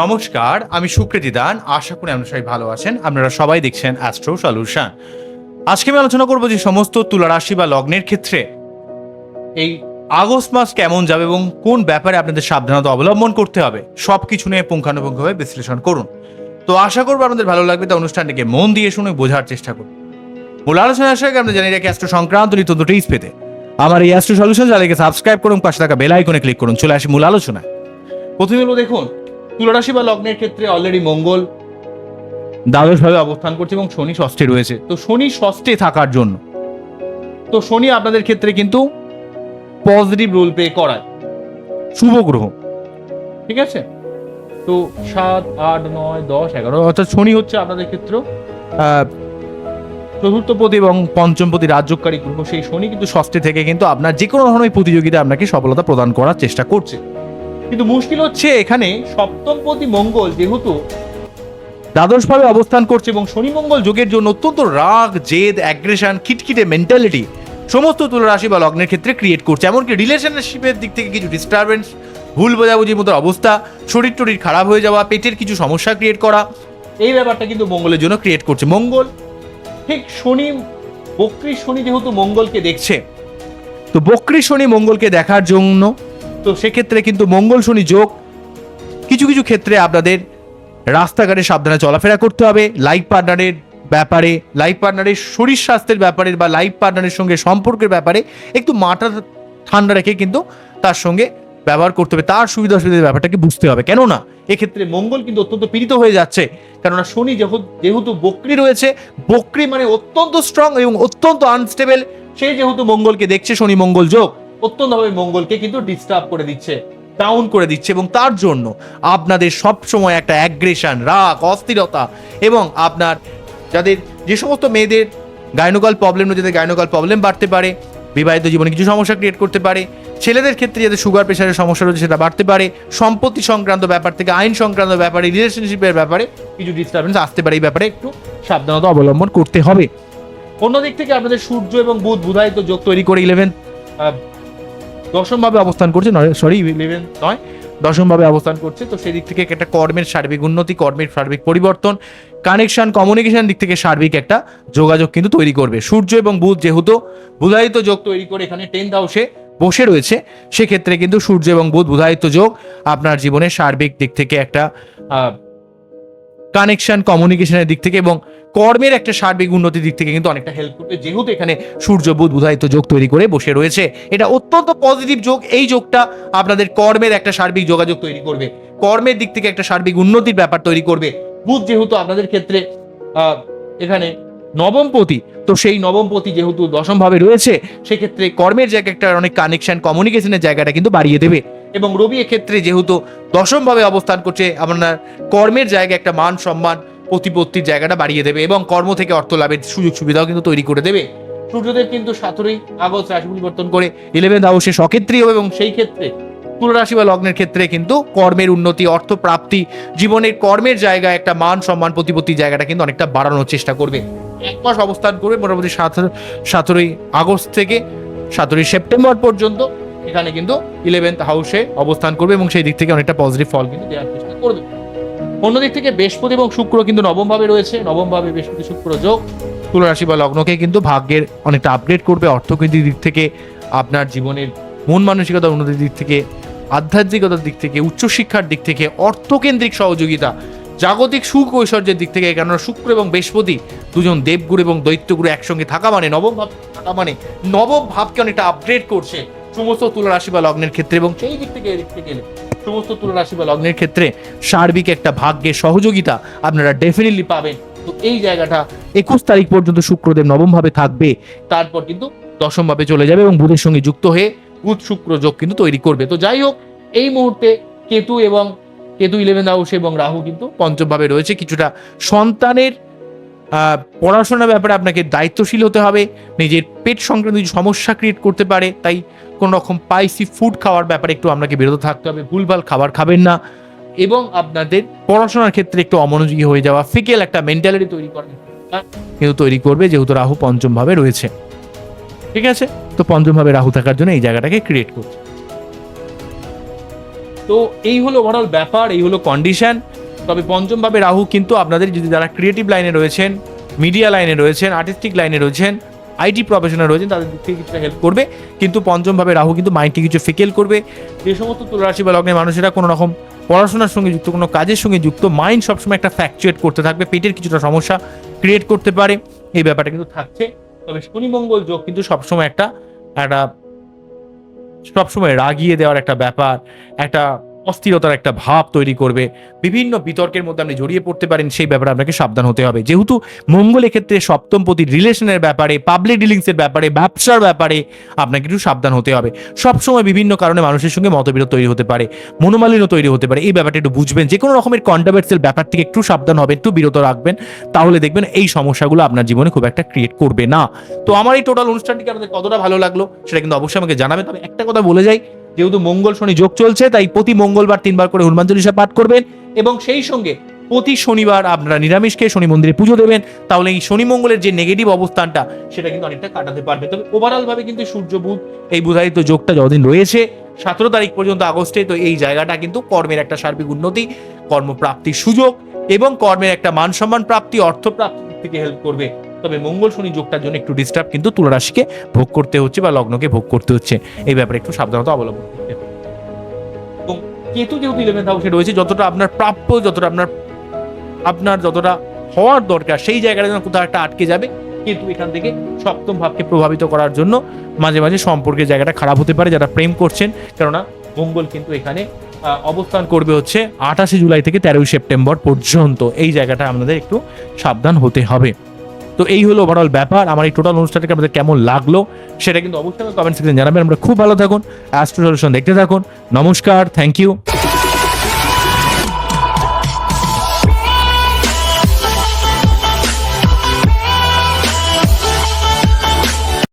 নমস্কার, আমি সুকৃতি দান। আশা করি আপনারা সবাই ভালো আছেন। আপনারা সবাই দেখছেন অ্যাস্ট্রো সলিউশন আজকে আমি আলোচনা করব যে সমস্ত তুলা রাশি বা লগ্নের ক্ষেত্রে এই আগস্ট মাস কেমন যাবে এবং কোন ব্যাপারে আপনাদের সাবধানতা অবলম্বন করতে হবে সব কিছু নিয়ে পুঙ্খানুপুঙ্খভাবে বিশ্লেষণ করুন। তো আশা করব আপনাদের ভালো লাগবে তা অনুষ্ঠানটিকে মন দিয়ে শুনে বোঝার চেষ্টা করুন। মূল আলোচনা আসার আগে আমরা জানি রাখি অ্যাস্ট্রো সংক্রান্ত নিত্যন্ত টিপস পেতে আমার এই অ্যাস্ট্রো সলিউশন চ্যানেলকে সাবস্ক্রাইব করুন, পাশে থাকা বেল আইকনে ক্লিক করুন, চলে আসি মূল আলোচনায়। প্রথমে হলো দেখুন তুলারাশি বা লগ্নের ক্ষেত্রে অলরেডি মঙ্গল, দ্বাদশভাবে অবস্থান করছে এবং শনি ষষ্ঠে রয়েছে। তো শনি ষষ্ঠে থাকার জন্য, তো শনি আপনাদের ক্ষেত্রে কিন্তু পজিটিভ রোল প্লে করায়। শুভ গ্রহ, ঠিক আছে? তো সাত, আট, নয়, দশ, এগারো, অর্থাৎ শনি হচ্ছে আপনাদের ক্ষেত্রে চতুর্থপতি এবং পঞ্চমপতি রাজ্যকারী গ্রহ। সেই শনি কিন্তু ষষ্ঠে থেকে কিন্তু আপনার যে কোনো ধরনের প্রতিযোগিতা আপনাকে সফলতা প্রদান করার চেষ্টা করছে। কিন্তু মুশকিল হচ্ছে এখানে সপ্তমপতি মঙ্গল যেহেতু দ্বাদশভাবে অবস্থান করছে এবং শনি মঙ্গল যোগের জন্য অত্যন্ত রাগ, জেদ অ্যাগ্রেশন খিটখিটে মেন্টালিটি সমস্ত তুলা রাশি বা লগ্নের ক্ষেত্রে ক্রিয়েট করছে। এমনকি রিলেশনশিপের দিক থেকে কিছু ডিস্টারবেন্স ভুল বোঝাবুঝির মতো অবস্থা, শরীর টরীর খারাপ হয়ে যাওয়া, পেটের কিছু সমস্যা ক্রিয়েট করা, এই ব্যাপারটা কিন্তু মঙ্গলের জন্য ক্রিয়েট করছে। মঙ্গল, ঠিক শনি, বক্রী শনি যেহেতু মঙ্গলকে দেখছে, তো বক্রী শনি মঙ্গলকে দেখার জন্য তো সেক্ষেত্রে কিন্তু মঙ্গল শনি যোগ, কিছু কিছু ক্ষেত্রে আপনাদের রাস্তাঘাটে সাবধানে চলাফেরা করতে হবে। লাইফ পার্টনারের ব্যাপারে লাইফ পার্টনারের শরীর স্বাস্থ্যের ব্যাপারে বা লাইফ পার্টনারের সঙ্গে সম্পর্কের ব্যাপারে একটু মাথা ঠান্ডা রেখে কিন্তু তার সঙ্গে ব্যবহার করতে হবে। তার সুবিধা অসুবিধার ব্যাপারটাকে বুঝতে হবে। কেননা এক্ষেত্রে মঙ্গল কিন্তু অত্যন্ত পীড়িত হয়ে যাচ্ছে। কেননা শনি যেহেতু যেহেতু বক্রি রয়েছে, বক্রি মানে অত্যন্ত স্ট্রং এবং অত্যন্ত আনস্টেবল সে যেহেতু মঙ্গলকে দেখছে, শনি মঙ্গল যোগ। অত্যন্তভাবে মঙ্গলকে কিন্তু ডিস্টার্ব করে দিচ্ছে। ডাউন করে দিচ্ছে এবং তার জন্য আপনাদের সব সময় একটা অ্যাগ্রেশন রাগ, অস্থিরতা এবং আপনার যাদের যে সমস্ত মেয়েদের গাইনোকাল প্রবলেম যাদের গাইনোকাল প্রবলেম বাড়তে পারে, বিবাহিত জীবনে কিছু সমস্যা ক্রিয়েট করতে পারে, ছেলেদের ক্ষেত্রে যাদের সুগার প্রেশারের সমস্যা রয়েছে সেটা বাড়তে পারে, সম্পত্তি সংক্রান্ত ব্যাপার থেকে আইন সংক্রান্ত ব্যাপারে রিলেশনশিপের ব্যাপারে কিছু ডিস্টারবেন্স আসতে পারে, এই ব্যাপারে একটু সাবধানতা অবলম্বন করতে হবে। অন্যদিক থেকে আপনাদের সূর্য এবং বুধ বুধায়িত যোগ তৈরি করে ইলেভেন দশমভাবে অবস্থান করছে সরি ইলেভেন নয়, দশমভাবে অবস্থান করছে। তো সেই দিক থেকে একটা কর্মের সার্বিক উন্নতি, কর্মের সার্বিক পরিবর্তন কানেকশন কমিউনিকেশন দিক থেকে সার্বিক একটা যোগাযোগ কিন্তু তৈরি করবে। সূর্য এবং বুধ যেহেতু বুধায়িত যোগ তৈরি করে এখানে টেন্থ হাউসে বসে রয়েছে, সেক্ষেত্রে কিন্তু সূর্য এবং বুধ বুধায়িত যোগ আপনার জীবনের সার্বিক দিক থেকে একটা কানেকশন কমিউনিকেশনের দিক থেকে এবং কর্মের একটা সার্বিক উন্নতির দিক থেকে কিন্তু অনেকটা হেল্প করবে। যেহেতু এখানে সূর্য, বুধ, বুধায়িত যোগ তৈরি করে বসে রয়েছে, এটা অত্যন্ত পজিটিভ যোগ। এই যোগটা আপনাদের কর্মের একটা সার্বিক যোগাযোগ তৈরি করবে, কর্মের দিক থেকে একটা সার্বিক উন্নতির ব্যাপার তৈরি করবে। বুধ যেহেতু আপনাদের ক্ষেত্রে এখানে নবমপতি তো সেই নবমপতি যেহেতু দশমভাবে রয়েছে, সেক্ষেত্রে কর্মের জায়গায় একটা অনেক কানেকশন কমিউনিকেশনের জায়গাটা কিন্তু বাড়িয়ে দেবে। এবং রবি এক্ষেত্রে যেহেতু দশমভাবে অবস্থান করছে, আপনার কর্মের জায়গায় একটা মান সম্মান, প্রতিপত্তির জায়গাটা বাড়িয়ে দেবে এবং কর্ম থেকে অর্থ লাভের সুযোগ সুবিধাও কিন্তু তৈরি করে দেবে। সূর্যদেব কিন্তু সতেরোই আগস্ট রাশি পরিবর্তন করে ইলেভেন হাউসে সক্ষেত্রী হবে এবং সেই ক্ষেত্রে তুলারাশি বা লগ্নের ক্ষেত্রে কিন্তু কর্মের উন্নতি, অর্থ প্রাপ্তি, জীবনের কর্মের জায়গায় একটা মান সম্মান, প্রতিপত্তির জায়গাটা কিন্তু অনেকটা বাড়ানোর চেষ্টা করবে। এক মাস অবস্থান করবে মোটামুটি সাত সতেরোই আগস্ট থেকে সতেরোই সেপ্টেম্বর পর্যন্ত। এখানে কিন্তু ইলেভেন্থ হাউসে অবস্থান করবে এবং সেই দিক থেকে অনেকটা পজিটিভ ফল কিন্তু দেওয়ার চেষ্টা করবে। অন্যদিক থেকে বৃহস্পতি এবং শুক্র কিন্তু নবমভাবে রয়েছে। নবমভাবে বৃহস্পতি, শুক্র যোগ। তুলা রাশি বা লগ্নকে কিন্তু ভাগ্যের অনেকটা আপগ্রেড করবে। অর্থনৈতিক দিক থেকে আপনার জীবনের মন মানসিকতা উন্নতির দিক থেকে, আধ্যাত্মিকতার দিক থেকে, উচ্চশিক্ষার দিক থেকে, অর্থকেন্দ্রিক সহযোগিতা, জাগতিক সুখ ঐশ্বর্যের দিক থেকে, কেননা শুক্র এবং বৃহস্পতি দুজন দেবগুরু এবং দৈত্যগুরু একসঙ্গে থাকা মানে নবম ভাব থাকা মানে নবম ভাবকে অনেকটা আপগ্রেড করছে। সমস্ত তুলা রাশি বা লগ্নের ক্ষেত্রে এবং সেই দিক থেকে এদিক থেকে সমস্ত তুলা রাশি বা লগ্নের ক্ষেত্রে সার্বিক একটা ভাগ্যের সহযোগিতা আপনারা ডেফিনেটলি পাবেন। তো এই জায়গাটা একুশ তারিখ পর্যন্ত শুক্রদেব নবম ভাবে থাকবে। তারপর কিন্তু দশম ভাবে চলে যাবে এবং বুধের সঙ্গে যুক্ত হয়ে বুধ শুক্র যোগ কিন্তু তৈরি করবে। তো যাই হোক, এই মুহূর্তে কেতু এবং কেতু ইলেভেন হাউস এবং রাহু কিন্তু পঞ্চমভাবে রয়েছে। কিছুটা সন্তানের পড়াশোনার ব্যাপারে আপনাকে দায়িত্বশীল হতে হবে, নিজের পেট সংক্রান্ত সমস্যা ক্রিয়েট করতে পারে, তাই কোনো রকম স্পাইসি ফুড খাওয়ার ব্যাপারে একটু আপনাকে বিরত থাকতে হবে, ভুলভাল খাবার খাবেন না এবং আপনাদের পড়াশোনার ক্ষেত্রে একটু অমনোযোগী হয়ে যাওয়া ফিকেল একটা মেন্টালিটি তৈরি করার কিন্তু তৈরি করবে যেহেতু রাহু পঞ্চমভাবে রয়েছে। ঠিক আছে? তো পঞ্চমভাবে রাহু থাকার জন্য এই জায়গাটাকে ক্রিয়েট করছে। তো এই হলো ওভারঅল ব্যাপার, এই হলো কন্ডিশন তবে পঞ্চমভাবে রাহু কিন্তু আপনাদের যদি যারা ক্রিয়েটিভ লাইনে রয়েছেন মিডিয়া লাইনে রয়েছেন আর্টিস্টিক লাইনে রয়েছেন আইটি প্রফেশনাল রয়েছেন, তাদের দিক থেকে কিছুটা হেল্প করবে। কিন্তু পঞ্চমভাবে রাহু কিন্তু মাইন্ডকে কিছু ফিকেল করবে। যে সমস্ত তুলারাশি বা লগ্নের মানুষেরা কোনো রকম পড়াশোনার সঙ্গে যুক্ত, কোনো কাজের সঙ্গে যুক্ত মাইন্ড সবসময় একটা ফ্যাকচুয়েট করতে থাকবে, পেটের কিছুটা সমস্যা ক্রিয়েট করতে পারে। এই ব্যাপারটা কিন্তু থাকছে। তবে শনি মঙ্গল যোগ কিন্তু সবসময় একটা একটা সবসময় রাগিয়ে দেওয়ার একটা ব্যাপার, একটা অস্থিরতার একটা ভাব তৈরি করবে। বিভিন্ন বিতর্কের মধ্যে আপনি জড়িয়ে পড়তে পারেন, সেই ব্যাপারে আপনাকে সাবধান হতে হবে। যেহেতু ক্ষেত্রে সপ্তম প্রতি রিলেশনের ব্যাপারে পাবলিক ডিলিংসের ব্যাপারে, ব্যবসার ব্যাপারে আপনাকে একটু সাবধান হতে হবে। সবসময় বিভিন্ন কারণে মানুষের সঙ্গে মতবিরোধ তৈরি হতে পারে, মনোমালিন্য তৈরি হতে পারে, এই ব্যাপারটা একটু বুঝবেন। যে কোনো রকমের কন্ট্রাভার্সিয়াল ব্যাপার থেকে একটু সাবধান হবে একটু বিরত রাখবেন, তাহলে দেখবেন এই সমস্যাগুলো আপনার জীবনে খুব একটা ক্রিয়েট করবে না। তো আমার এই টোটাল অনুষ্ঠানটিকে আপনাদের কতটা ভালো লাগল, সেটা কিন্তু অবশ্যই আমাকে জানাবেন। তবে একটা কথা বলে যাই যেহেতু মঙ্গল শনি যোগ চলছে, তাই প্রতি মঙ্গলবার তিনবার করে হনুমান চল্লিশা পাঠ করবেন এবং সেই সঙ্গে প্রতি শনিবার আপনারা নিরামিষকে শনি মন্দিরে পুজো দেবেন। তাহলে এই শনি মঙ্গলের যে নেগেটিভ অবস্থানটা, সেটা কিন্তু অনেকটা কাটাতে পারবে। তবে ওভারঅল ভাবে কিন্তু সূর্য বুধ, এই বুধায়িত যোগটা যতদিন রয়েছে, সতেরো তারিখ পর্যন্ত আগস্টে, তো এই জায়গাটা কিন্তু কর্মের একটা সার্বিক উন্নতি, কর্মপ্রাপ্তির সুযোগ এবং কর্মের একটা মান সম্মান প্রাপ্তি অর্থ প্রাপ্তির থেকে হেল্প করবে। তবে মঙ্গল শনি যোগটার জন্য একটু ডিস্টার্ব কিন্তু তুলা রাশিকে ভোগ করতে হচ্ছে বা লগ্নকে ভোগ করতে হচ্ছে। এই ব্যাপারে একটু সাবধানতা অবলম্বন করতে হবে। এবং কেতু যেহেতু ইলেভেন্থ হাউসে রয়েছে, যতটা আপনার প্রাপ্য, যতটা আপনার আপনার যতটা হওয়ার দরকার, সেই জায়গাটা যেন কোথাও একটা আটকে যাবে। কিন্তু এখান থেকে সপ্তম ভাবকে প্রভাবিত করার জন্য মাঝে মাঝে সম্পর্কের জায়গাটা খারাপ হতে পারে যারা প্রেম করছেন। কেননা মঙ্গল কিন্তু এখানে অবস্থান করবে হচ্ছে আঠাশে জুলাই থেকে তেরোই সেপ্টেম্বর পর্যন্ত। এই জায়গাটা আপনাদের একটু সাবধান হতে হবে। তো এই হলো ওভারঅল ব্যাপার। আমার এই টোটাল অনুষ্ঠানটাকে আপনাদের কেমন লাগল সেটা কিন্তু অবশ্যই কমেন্ট সেকশন জানাবেন। আমরা খুব ভালো থাকুন। অ্যাস্ট্রো সলিউশন দেখতে থাকুন। নমস্কার থ্যাংক ইউ